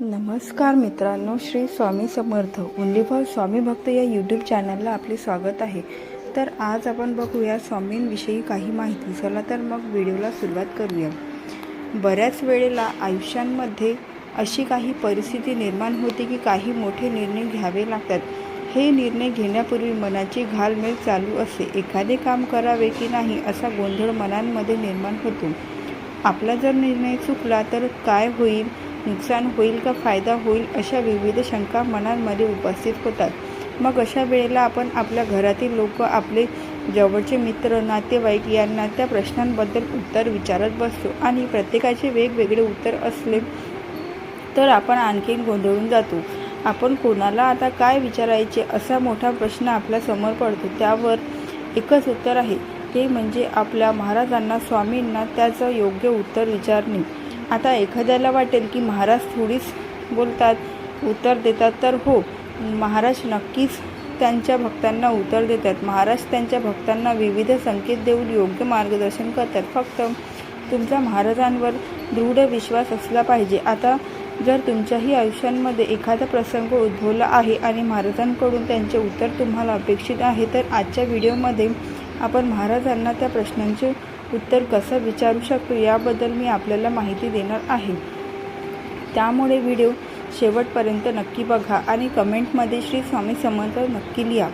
नमस्कार मित्रांनो श्री स्वामी समर्थ ओंलीफॉर स्वामी भक्त या यूट्यूब चॅनलला आपले स्वागत आहे. तर आज आपण बघूया स्वामींविषयी काही माहिती. चला तर मग व्हिडिओला सुरुवात करूया. बऱ्याच वेळेला आयुष्यांमध्ये अशी काही परिस्थिती निर्माण होते की काही मोठे निर्णय घ्यावे लागतात. हे निर्णय घेण्यापूर्वी मनाची घालमेल चालू असते एखादे काम करावे की नाही असा गोंधळ मनांमध्ये निर्माण होतो. आपला जर निर्णय चुकला तर काय होईल? नुकसान होईल का फायदा होईल अशा विविध शंका मनांमध्ये उपस्थित होतात. मग अशा वेळेला आपण आपल्या घरातील लोक आपले जवळचे मित्र नातेवाईक यांना त्या प्रश्नांबद्दल उत्तर विचारत बसतो आणि प्रत्येकाचे वेगवेगळे उत्तर असले तर आपण आणखीन गोंधळून जातो. आपण कोणाला आता काय विचारायचे असा मोठा प्रश्न आपल्यासमोर पडतो. त्यावर एकच उत्तर आहे. ते म्हणजे आपल्या महाराजांना स्वामींना त्याचं योग्य उत्तर विचारणे. आता एखाद्याला वाटेल की महाराज थोडीच बोलतात उत्तर देतात तर हो. महाराज नक्कीच त्यांच्या भक्तांना उत्तर देतात. महाराज त्यांच्या भक्तांना विविध संकेत देऊन योग्य मार्गदर्शन करतात. फक्त तुमचा महाराजांवर दृढ विश्वास असला पाहिजे. आता जर तुमच्याही आयुष्यांमध्ये एखादा प्रसंग उद्भवला आहे आणि महाराजांकडून त्यांचे उत्तर तुम्हाला अपेक्षित आहे तर आजच्या व्हिडिओमध्ये आपण महाराजांना त्या प्रश्नांचे उत्तर कसं विचारू शकतो याबद्दल मी आपल्याला माहिती देणार आहे. त्यामुळे व्हिडिओ शेवटपर्यंत नक्की बघा आणि कमेंटमध्ये श्री स्वामी समर्थ नक्की लिहा.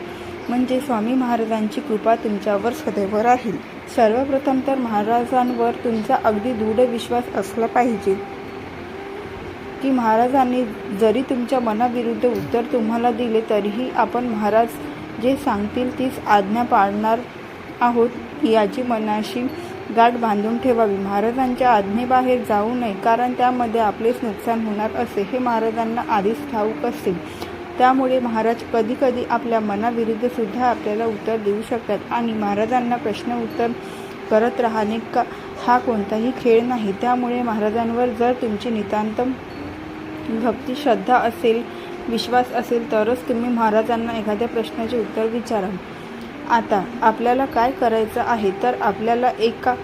म्हणजे स्वामी महाराजांची कृपा तुमच्यावर सदैव राहील. सर्वप्रथम तर महाराजांवर तुमचा अगदी दृढ विश्वास असला पाहिजे. की महाराजांनी जरी तुमच्या मनाविरुद्ध उत्तर तुम्हाला दिले तरीही आपण महाराज जे सांगतील तीच आज्ञा पाळणार आहोत याची मनाशी गाठ बांधून ठेवावी. महाराजांच्या आज्ञेबाहेर जाऊ नये कारण त्यामध्ये आपलेच नुकसान होणार असे हे महाराजांना आधीच ठाऊक असते त्यामुळे महाराज कधीकधी आपल्या मनाविरुद्ध सुद्धा आपल्याला उत्तर देऊ शकतात. आणि महाराजांना प्रश्न उत्तर करत राहणे का हा कोणताही खेळ नाही. त्यामुळे महाराजांवर जर तुमची नितांत भक्ती श्रद्धा असेल विश्वास असेल तरच तुम्ही महाराजांना एखाद्या प्रश्नाचे उत्तर विचारा आता आपल्याला काय करायचं आहे? तर आपल्याला एका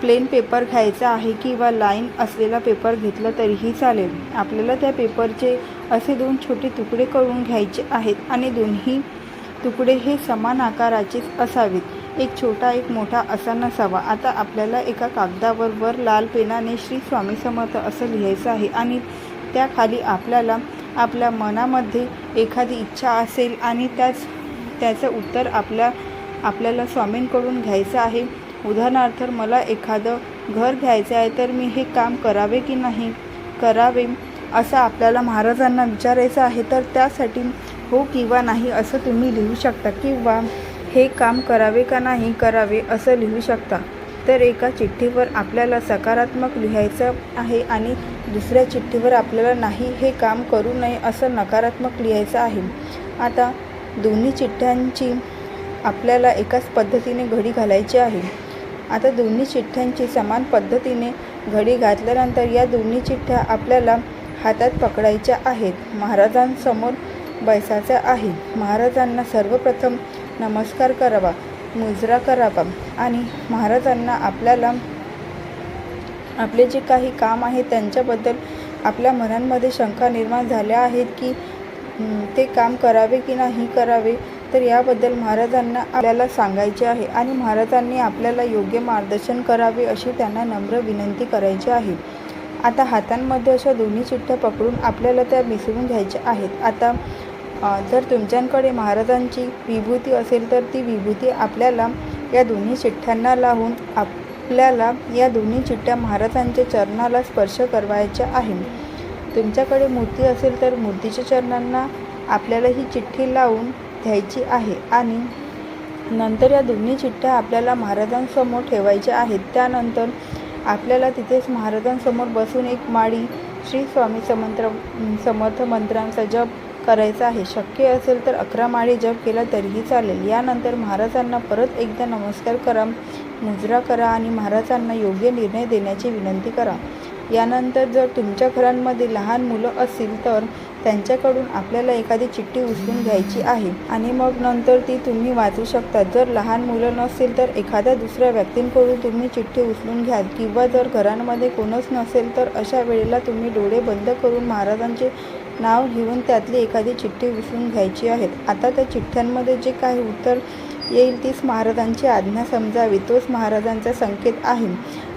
प्लेन पेपर घ्यायचा आहे किंवा लाईन असलेला पेपर घेतला तरीही चालेल. आपल्याला त्या पेपरचे असे दोन छोटे तुकडे करून घ्यायचे आहेत आणि दोन्ही तुकडे हे समान आकाराचेच असावेत. एक छोटा एक मोठा असा नसावा. आता आपल्याला एका कागदावर वर लाल पेनाने श्री स्वामी समर्थ असं लिहायचं आहे आणि त्याखाली आपल्याला आपल्या मनामध्ये एखादी इच्छा असेल आणि त्याच त्याचं उत्तर आपल्या आपल्याला स्वामींकडून घ्यायचं आहे. उदाहरणार्थ मला एखादं घर घ्यायचं आहे तर मी हे काम करावे की नाही? करावे असं आपल्याला महाराजांना विचारायचं आहे तर त्यासाठी हो किंवा नाही असं तुम्ही लिहू शकता किंवा हे काम करावे का नाही करावे असं लिहू शकता. तर एका चिठ्ठीवर आपल्याला सकारात्मक लिहायचं आहे आणि दुसऱ्या चिठ्ठीवर आपल्याला नाही हे काम करू नये असं नकारात्मक लिहायचं आहे. आता दोन्ही चिठ्ठ्यांची आपल्याला एकाच पद्धतीने घडी घालायची आहे. आता दोन्ही चिठ्ठ्यांची समान पद्धतीने घडी घातल्यानंतर या दोन्ही चिठ्ठ्या आपल्याला हातात पकडायच्या आहेत. महाराजांसमोर बैसायचं आहे. महाराजांना सर्वप्रथम नमस्कार करावा मुजरा करावा आणि महाराजांना आपल्याला आपले जे काही काम आहे त्यांच्याबद्दल आपल्या मनांमध्ये शंका निर्माण झाल्या आहेत की ते काम करावे की नाही करावे तर याबद्दल महाराजांना आपल्याला सांगायचे आहे आणि महाराजांनी आपल्याला योग्य मार्गदर्शन करावे अशी त्यांना नम्र विनंती करायची आहे. आता हातांमध्ये अशा दोन्ही चिठ्ठ्या पकडून आपल्याला त्या मिसळून घ्यायच्या आहेत. आता जर तुमच्याकडे महाराजांची विभूती असेल तर ती विभूती आपल्याला या दोन्ही चिठ्ठ्यांना लावून आपल्याला या दोन्ही चिठ्ठ्या महाराजांच्या चरणाला स्पर्श करवायच्या आहे तुमच्याकडे मूर्ती असेल तर मूर्तीच्या चरणांना आपल्याला ही चिठ्ठी लावून घ्यायची आहे. आणि नंतर या दोन्ही चिठ्ठ्या आपल्याला महाराजांसमोर ठेवायच्या आहेत. त्यानंतर आपल्याला तिथेच महाराजांसमोर बसून एक माळी श्री स्वामी समंत्र समर्थ मंत्रांचा जप करायचा आहे. शक्य असेल तर अकरा माळी जप केला तरीही चालेल. यानंतर महाराजांना परत एकदा नमस्कार करा मुजरा करा आणि महाराजांना योग्य निर्णय देण्याची विनंती करा. यानंतर जर तुमच्या घरांमध्ये लहान मुलं असतील तर त्यांच्याकडून आपल्याला एखादी चिठ्ठी उचलून घ्यायची आहे. आणि मग नंतर ती तुम्ही वाचू शकता जर लहान मुलं नसेल तर एखाद्या दुसऱ्या व्यक्तींकडून तुम्ही चिठ्ठी उचलून घ्या किंवा जर घरांमध्ये कोणच नसेल तर अशा वेळेला तुम्ही डोळे बंद करून महाराजांचे नाव घेऊन त्यातली एखादी चिठ्ठी उचलून घ्यायची आहेत आता त्या चिठ्ठ्यांमध्ये जे काही उत्तर येईल तीच महाराजांची आज्ञा समजावी. तोच महाराजांचा संकेत आहे.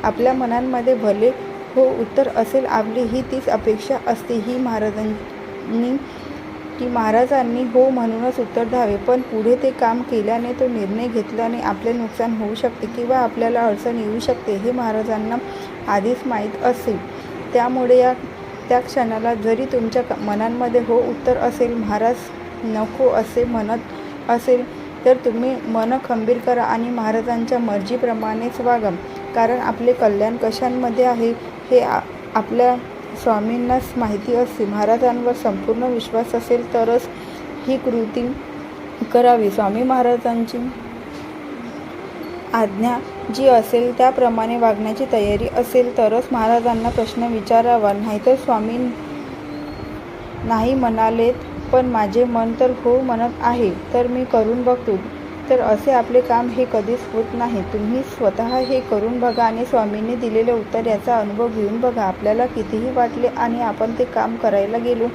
आपल्या मनांमध्ये भले हो उत्तर असेल आपली ही तीच अपेक्षा असते ही महाराजांनी की महाराजांनी हो म्हणूनच उत्तर द्यावे. पण पुढे ते काम केल्याने तो निर्णय घेतल्याने आपले नुकसान होऊ शकते किंवा आपल्याला अडचण येऊ शकते हे महाराजांना आधीच माहीत असेल. त्यामुळे या त्या क्षणाला जरी तुमच्या क- मनांमध्ये हो उत्तर असेल महाराज नको असे म्हणत असेल तर तुम्ही मन खंबीर करा आणि महाराजांच्या मर्जीप्रमाणेच वागा. कारण आपले कल्याण कशांमध्ये आहे? हे आ- आपल्या स्वामींनाच माहिती असते. महाराजांवर संपूर्ण विश्वास असेल तरच ही कृती करावी. स्वामी महाराजांची आज्ञा जी असेल त्याप्रमाणे वागण्याची तयारी असेल तरच महाराजांना प्रश्न विचारावा. नाहीतर स्वामी नाही म्हणालेत पण माझे मन तर हो म्हणत आहे तर मी करून बघतो. तर असे आपले काम हे कधीच होत नाही. तुम्ही स्वतः हे करून बघा आणि स्वामींनी दिलेले उत्तर याचा अनुभव घेऊन बघा. आपल्याला कितीही वाटले आणि आपण ते काम करायला गेलो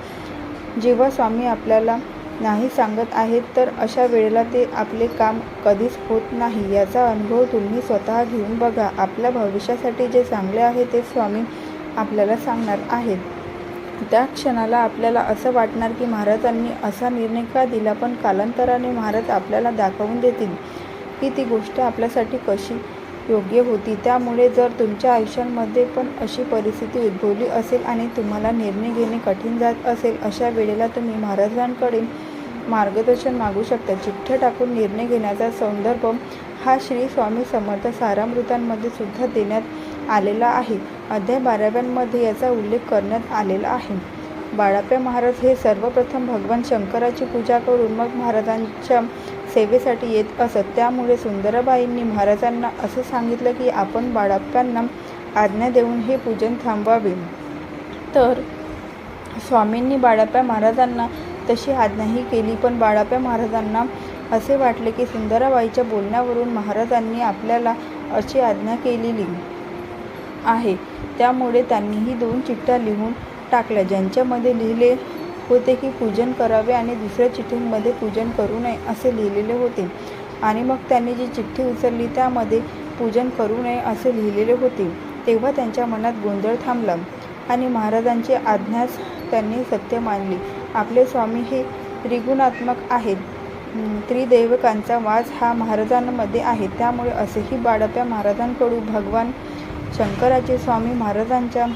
जेव्हा स्वामी आपल्याला नाही सांगत आहेत तर अशा वेळेला ते आपले काम कधीच होत नाही याचा अनुभव तुम्ही स्वतः घेऊन बघा. आपल्या भविष्यासाठी जे चांगले आहे ते स्वामी आपल्याला सांगणार आहेत. त्या क्षणाला आपल्याला असं वाटणार की महाराजांनी असा निर्णय का दिला पण कालांतराने महाराज आपल्याला दाखवून देतील की ती गोष्ट आपल्यासाठी कशी योग्य होती. त्यामुळे जर तुमच्या आयुष्यांमध्ये पण अशी परिस्थिती उद्भवली असेल आणि तुम्हाला निर्णय घेणे कठीण जात असेल अशा वेळेला तुम्ही महाराजांकडे मार्गदर्शन मागू शकता. चिठ्ठ्या टाकून निर्णय घेण्याचा संदर्भ हा श्री स्वामी समर्थ सारामृतांमध्ये सुद्धा देण्यात आलेला आहे. अध्याय बाराव्यांमध्ये याचा उल्लेख करण्यात आलेला आहे. बाळाप्या महाराज हे सर्वप्रथम भगवान शंकराची पूजा करून मग महाराजांच्या सेवेसाठी येत असत. त्यामुळे सुंदराबाईंनी महाराजांना असं सांगितलं की आपण बाळाप्यांना आज्ञा देऊन हे पूजन थांबवावे. तर स्वामींनी बाळाप्या महाराजांना तशी आज्ञाही केली. पण बाळाप्या महाराजांना असे वाटले की सुंदराबाईच्या बोलण्यावरून महाराजांनी आपल्याला अशी आज्ञा केलेली. आहे. त्यामुळे त्यांनीही दोन चिठ्ठ्या लिहून टाकल्या ज्यांच्यामध्ये लिहिले होते की पूजन करावे आणि दुसऱ्या चिठ्ठीमध्ये पूजन करू नये असे लिहिलेले होते. आणि मग त्यांनी जी चिठ्ठी उचलली त्यामध्ये पूजन करू नये असे लिहिलेले होते. तेव्हा त्यांच्या मनात गोंधळ थांबला आणि महाराजांची आज्ञाच त्यांनी सत्य मानली. आपले स्वामी हे त्रिगुणात्मक आहेत. त्रिदेवकांचा त्रिदैवकांचा वास हा महाराजांमध्ये आहे. त्यामुळे असेही बाळाप्या महाराजांकडून भगवान शंकराचे स्वामी महाराजांच्या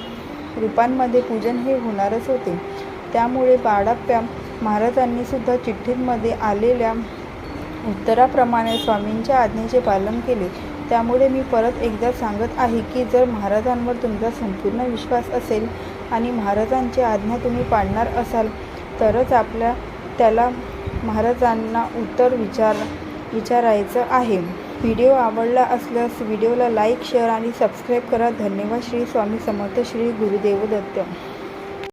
रूपांमध्ये पूजन हे होणारच होते. त्यामुळे बाळाप्या महाराजांनी सुद्धा चिठ्ठींमध्ये आलेल्या उत्तराप्रमाणे स्वामींच्या आज्ञेचे पालन केले. त्यामुळे मी परत एकदा सांगत आहे की जर महाराजांवर तुमचा संपूर्ण विश्वास असेल आणि महाराजांची आज्ञा तुम्ही पाळणार असाल तरच आपल्या त्याला महाराजांना उत्तर विचार विचारायचं आहे. व्हिडिओ आवडला असल्यास व्हिडिओला लाईक शेअर आणि सबस्क्राईब करा. धन्यवाद. श्री स्वामी समर्थ. श्री गुरुदेव दत्त